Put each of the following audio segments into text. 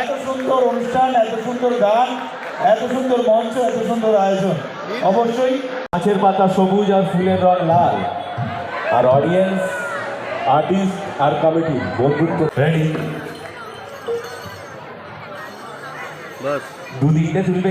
এত সুন্দর অনুষ্ঠান, এত সুন্দর গান, এত সুন্দর মঞ্চ, এত সুন্দর আয়োজন। অবশ্যই গাছের পাতা সবুজ আর ফুলের রং লাল। আর অডিয়েন্স আর্টিস্ট আর কমিটি বন্ধুত্ব রেডি দু তিনটে তুলবে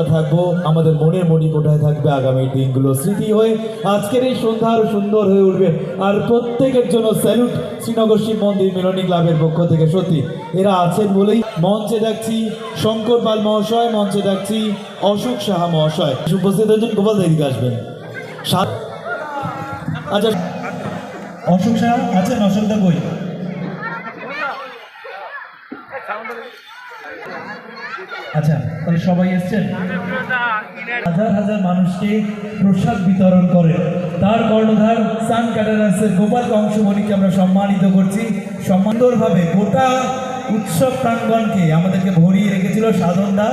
আমরা থাকব? আমাদের মনের মনি কোঠায় থাকবে? আগামী দিনগুলো স্মৃতি হয়ে আজকের এই সন্ধ্যা আরও সুন্দর হয়ে উঠবে। আর প্রত্যেকের জন্য স্যালুট শ্রীনগর শিব মন্দির মিলনী ক্লাবের পক্ষ থেকে। সত্যি, এরা আছেন বলেই মঞ্চে দেখছি শঙ্কর পাল মহাশয়, মঞ্চে দেখছি অশোক সাহা মহাশয়। উপস্থিত হয়েছেন গোপাল দিকে আসবেন। সাত আচ্ছা অশোক সাহা আছেন? অশোকদা বই তাহলে সবাই এসছেন। হাজার হাজার মানুষকে প্রসাদ বিতরণ করে। তার কর্ণধার সান ক্যাটারাসের গোপাল আমরা সম্মানিত করছি। সুন্দরভাবে গোটা উৎসব প্রাঙ্গণকে আমাদেরকে ভরিয়ে রেখেছিল সাধনদা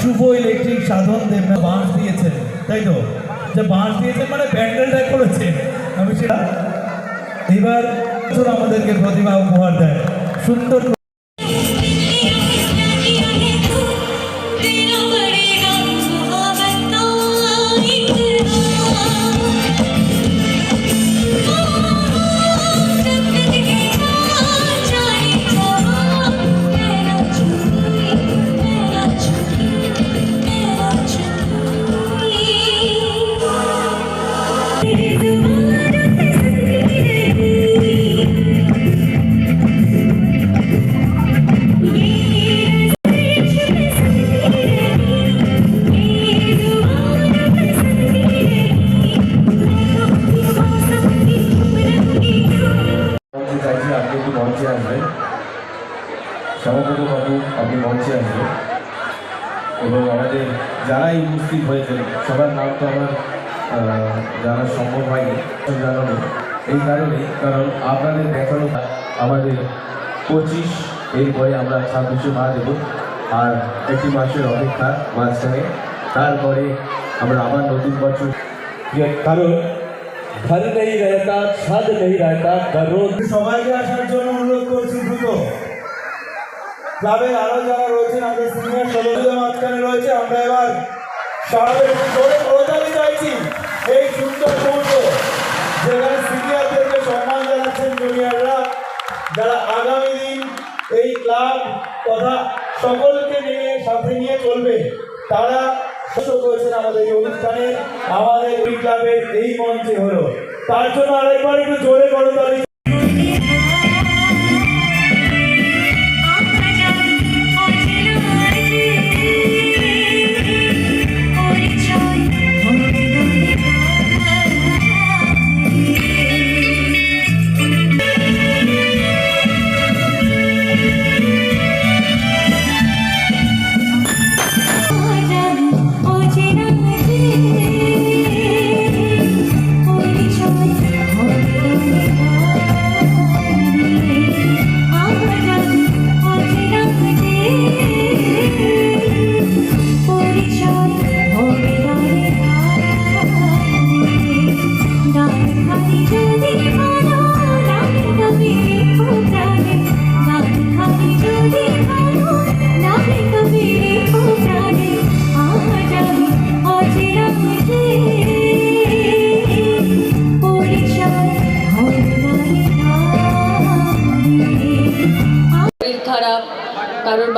শুভ ইলেকট্রিক সাধন দেব বাঁশ দিয়েছেন। তাই তো? যে বাঁশ দিয়েছেন মানে প্যান্ডেলটা করেছেন। আমি সেটা এবার আমাদেরকে প্রতিভা উপহার দেয়। সুন্দর মঞ্চে আসবেন সভাপতি আপনি মঞ্চে আসবেন। এবং আমাদের যারাই উপস্থিত হয়েছেন, সবার নাম তো আমার জানা সম্ভব হয়নি জানানো এই কারণে, কারণ আপনাদের দেখানো আমাদের পঁচিশ, এরপরে আমরা ছাব্বিশে মা দেব, আর একটি মাসের অপেক্ষা মাঝখানে। তারপরে আমরা আবার নতুন বছর কারণ घर नहीं रहता छद नहीं रहता दरोज সবাইকে আসার জন্য অনুরোধ করছি দ্রুত ক্লাবের আরো যারা রয়েছেন আমাদের সিনিয়র সদস্যদের মাঝখানে রয়েছে আমরা এবার সবাই একটু জোরে করতালি চাইছি এই সুন্দর মুহূর্তে যেখানে সিনিয়রদেরকে সম্মান জানাচ্ছেন জুনিয়ররা যারা আগামী দিন এই ক্লাব তথা সকলকে নিয়ে সাথে নিয়ে চলবে তারা সুযোগ আমাদের এই এই মঞ্চে হলো। তার জন্য আরেকবার একটু জোরে করতালি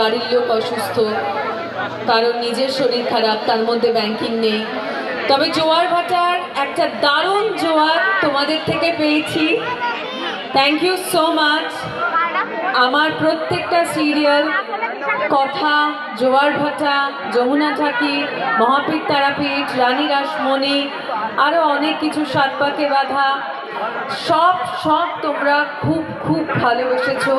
বাড়ির লোক অসুস্থ কারোর নিজের শরীর খারাপ, তার মধ্যে ব্যাংকিং নেই। তবে জোয়ার ভাটার একটা দারুণ জোয়ার তোমাদের থেকে পেয়েছি। থ্যাংক ইউ সো মাচ আমার প্রত্যেকটা সিরিয়াল কথা, জোয়ার ভাটা, যমুনা ঠাকি মহাপীঠ তারাপীঠ, রানী রাসমণি আরও অনেক কিছু সাত পাকে বাঁধা। সব সব তোমরা খুব খুব ভালোবেসেছো।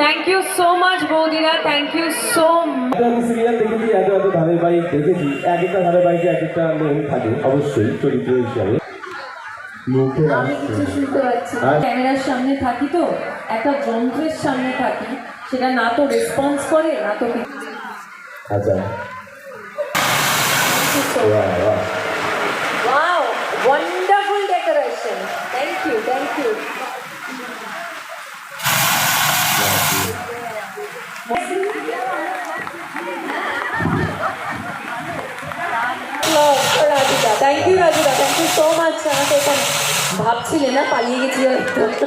থ্যাংক ইউ সো মাচ বৌদিরা। থ্যাংক ইউ সো এত এত সিরিয়াল দেখেছি এত এত ধারাবাহিক দেখেছি। এক একটা ধারাবাহিকে এক একটা নেম থাকে অবশ্যই চরিত্র হিসাবে। আমি কিছু শুনতে পাচ্ছি। ক্যামেরার সামনে থাকি তো একটা যন্ত্রের সামনে থাকি। সেটা না তো রেসপন্স করে না তো আচ্ছা। Radhika thank you Radhika thank you so much আমাকে এখানে ভাবছিলে না, পালিয়ে গেছি হয়তো